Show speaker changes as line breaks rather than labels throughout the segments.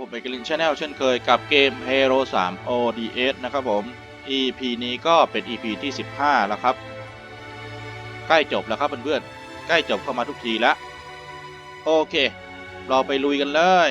วัสดีครับพบกับผมเอกลินชาแนลเช่นเคยกับเกม Hero 3 ODS นะครับผม EP นี้ก็เป็น EP ที่ 15 แล้วครับ ใกล้จบแล้วครับเพื่อนๆใกล้จบเข้ามาทุกทีแล้ว โอเค เราไปลุยกันเลย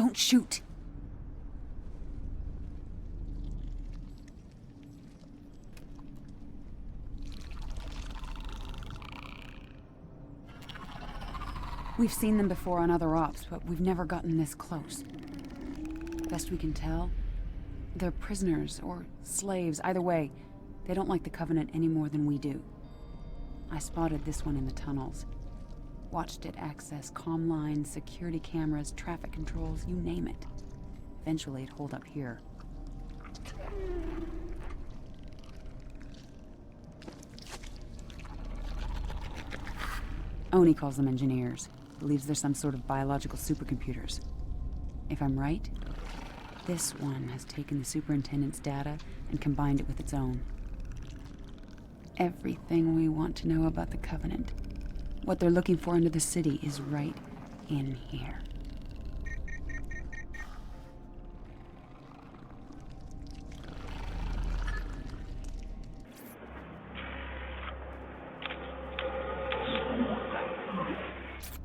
Don't shoot. We've seen them before on other ops, but we've never gotten this close. Best we can tell, they're prisoners or slaves. Either way, they don't like the Covenant any more than we do. I spotted this one in the tunnels. Watched it access comm lines, security cameras, traffic controls, you name it. Eventually, it holed up here. Oni calls them engineers. Believes they're some sort of biological supercomputers. If I'm right, this one has taken the superintendent's data and combined it with its own. Everything we want to know about the Covenant. What they're looking for under the city is right in here.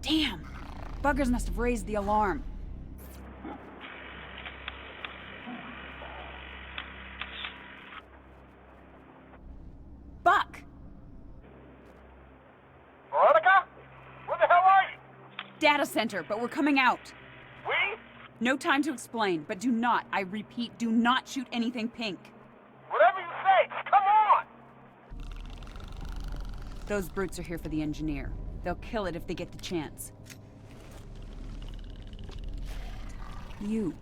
Damn! Buggers must have raised the alarm. Buck!
Veronica? Where the hell are you?
Data center, but we're coming out.
We?
No time to explain, but do not, I repeat, do not shoot anything pink.
Whatever you say, come on!
Those brutes are here for the engineer. They'll kill it if they get the chance. You.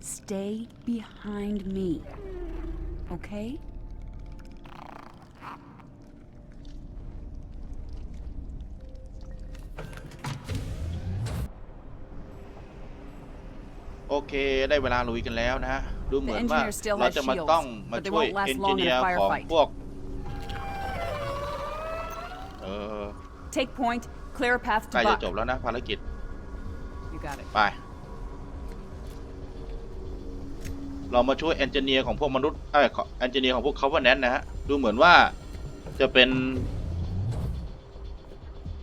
Stay behind me. Okay?
เคได้เวลาลุยกันแล้วนะฮะ ดูเหมือนว่า
engineer still
เรา
has
จะมา
shields,
ต้องมา
but they
ช่วย
won't last
เอน
long
จิ
in
เนีย
a
ร์ของ
firefight.
พวกเออ
Take point, clear a path
ใกล้
to
จะ
Buck.
จบแล้วนะภารกิจ
You got it.
ไป เรามาช่วยเอนจิเนียร์ของพวกมนุษย์เอ้ยเอนจิเนียร์ของพวกเขาว่าแนนนะฮะ ดูเหมือนว่าจะเป็น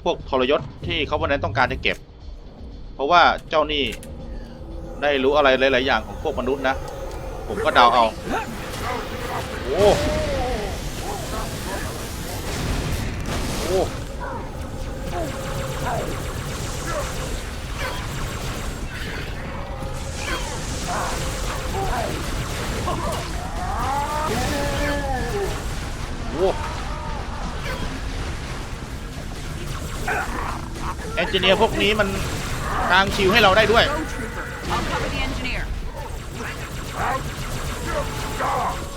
พวกทรยศที่เขาว่าแนนต้องการจะเก็บ เพราะว่าเจ้านี่ ได้รู้อะไรหลาย ๆ อย่างของพวกมนุษย์นะ ผมก็เดาเอา โอ้โอ้โหเอนจิเนียร์พวกนี้มันทางชิวให้เราได้ด้วย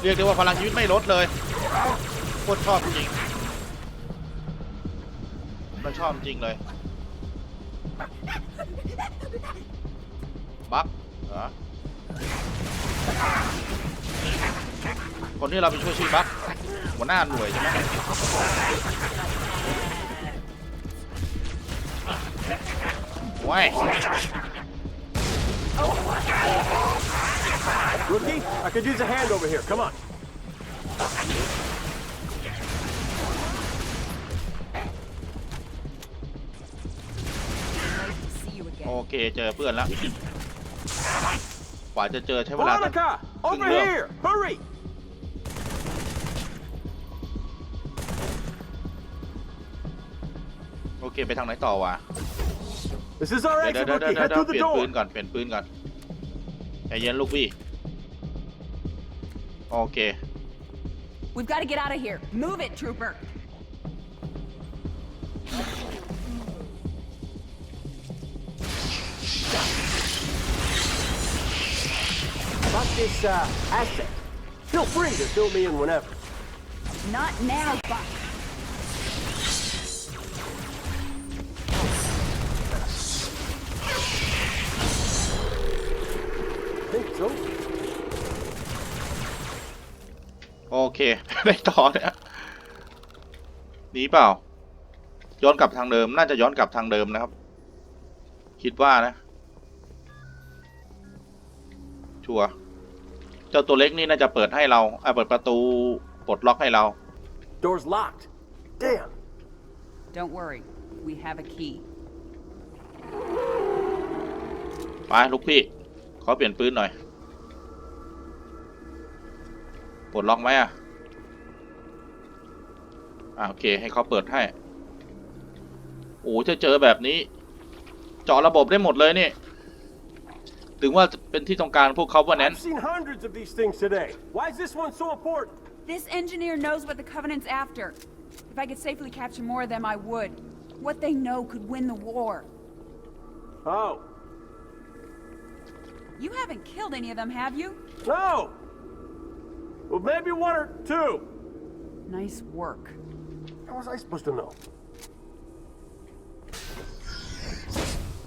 เรียกได้ว่าพลังชีวิตไม่ลดเลยโคตรชอบจริงมันชอบจริงเลยบักเหรอคนที่เราไปช่วยชื่อบักหัวหน้าหน่วยใช่ไหมว้าย
Rookie, I could use a hand over here. Come on.
See you
โอ again. เคเจอเพื่อนแล้วกว่าจะเจอใช้เวลาตั้ง
Veronica, ครึ่ง over
เรื่อง
here! Hurry!
โอเค ไปทางไหนต่อวะ
This is our
เดี๋ยว
exit,
เดี๋ยว
Rookie.
เดี๋ยว
Head
เดี๋ยว
through
เป
the
ลี่ยนปื
door.
นก่อนเปลี่ยนปืนก่อนใจเย็นลูกพี่ Okay.
We've got to get out of here. Move it, Trooper.
About this uh, asset. Feel free to fill me in whenever.
Not now, Buck.
Think so.
เคไปต่อเนี่ยหนีเปล่า ย้อนกลับทางเดิม น่าจะย้อนกลับทางเดิมนะครับ คิดว่านะ ชัวร์เจ้าตัวเล็กนี่น่าจะเปิดให้เราอ่าเปิดประตูปลดล็อกให้เรา
Door's locked. Damn.
Don't worry. We have a key.
ไปลูกพี่ ขอเปลี่ยนปืนหน่อย ปลดล็อกไหมอะ อ่าโอเค ให้เขาเปิดให้ โอ้จะเจอแบบนี้ เจาะระบบได้หมดเลยนี่ ถึงว่าจะเป็นที่ต้องการพวกเขาว่าแนน
I've seen hundreds of these things today. Why is this one so important?
This engineer knows what the Covenant's after. If I could safely capture more of them, I would. What they know could win the war.
Oh,
You haven't killed any of them, have you?
no. Well, maybe one or two.
Nice work.
How was I supposed to know?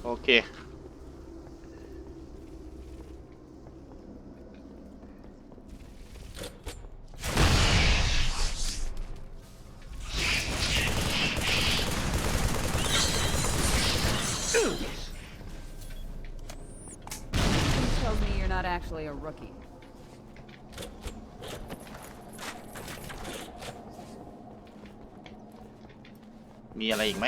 Okay. actually a rookie.
มีอะไรอีกไหม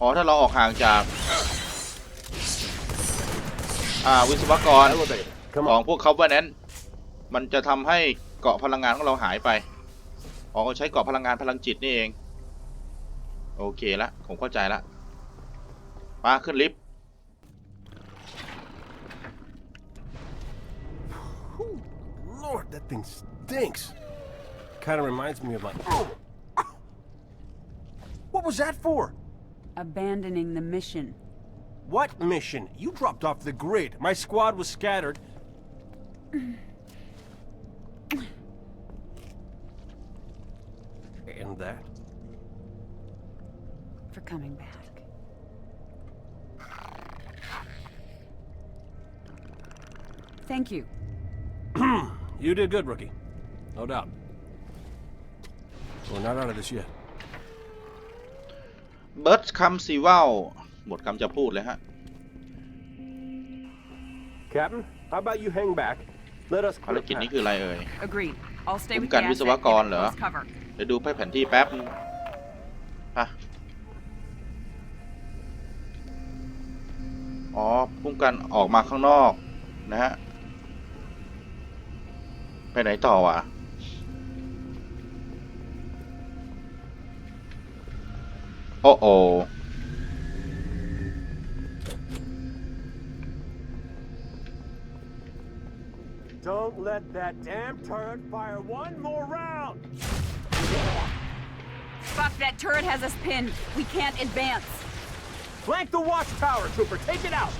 อ๋อ ถ้าเราออกห่างจาก อ่า วิศวกร ของพวกเขาว่านั้น มันจะทำให้เกาะพลังงานของเราหายไป อ๋อเขาใช้เกาะพลังงานพลังจิตนี่เอง โอเคละ ผมเข้าใจละมาขึ้นลิฟต์
Lord, that thing stinks. Kind of reminds me of my. What was that for?
Abandoning the mission.
What mission? You dropped off the grid. My squad was scattered. and that?
For coming back. Thank you.
You did good, rookie. No doubt. We're not out of this yet.
เบิร์ดคัมซีวัลหมดคำจะพูดเลยฮะ
Captain, how about you hang back? Let us
ภาร
clear
กิจนี้
path.
คืออะไรเอ่ย
Agreed. I'll stay with the
คุ้มกัน
asset
วิศวกร
and
เหรอ
close cover.
เดี๋ยวดูแผนที่แป๊บนึงอะอ๋อพุ่งกันออกมาข้างนอก นะฮะ ไปไหนต่อวะ Uh-oh.
Don't let that damn turret fire one more round!
Fuck, that turret has us pinned. We can't advance.
Flank the watchtower, Trooper. Take it out!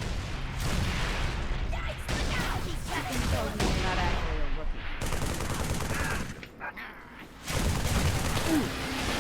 Ooh.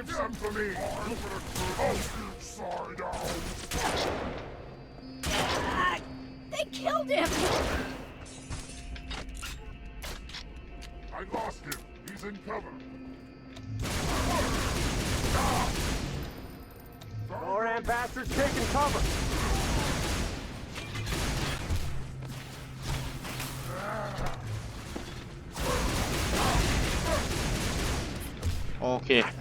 Save some for me. I'm gonna cook inside out.
They killed him!
I lost him. He's in cover.
Loran bastards taking cover.
ๆ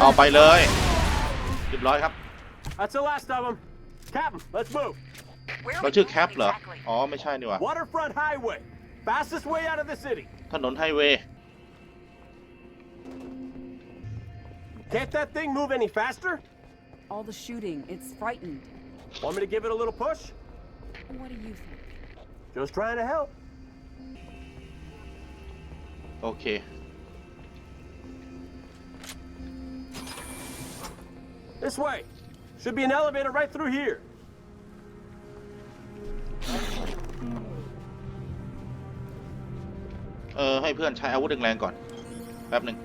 เอาไปเลย เรียบร้อยครับ
That's the last of them. Captain, let's move.
Where are
เรา
we
ชื่อ
going
แคปเหรอ
exactly?
อ๋อ ไม่ใช่นี่หว่า
Waterfront Highway. Fastest way out of the city.
ถนนไฮเวย์
Can't that thing move any faster?
All the shooting, it's frightened.
Want me to give it a little push?
What do you think?
Just trying to help.
โอเค
This way. Should be an elevator right through here.
เออ ให้เพื่อนใช้อาวุธแรงๆก่อน แป๊บหนึ่ง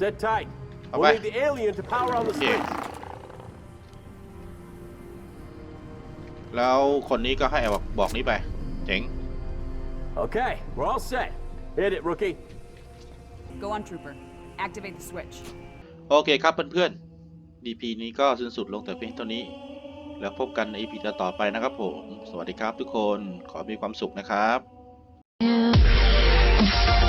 Sit tight.
All
We'll
right.
need the alien to power on the
Yeah. แล้วคนนี้ก็ให้บอกบอกนี้ไป เจ๋ง
Okay, we're all set. Hit it, rookie.
Go on, Trooper. Activate the switch.
โอเคครับเพื่อนๆ DP นี้ก็สิ้นสุดลงแต่เพียงเท่านี้ แล้วพบกันใน EP ต่อๆไปนะครับผม สวัสดีครับทุกคน ขอมีความสุขนะครับ
you.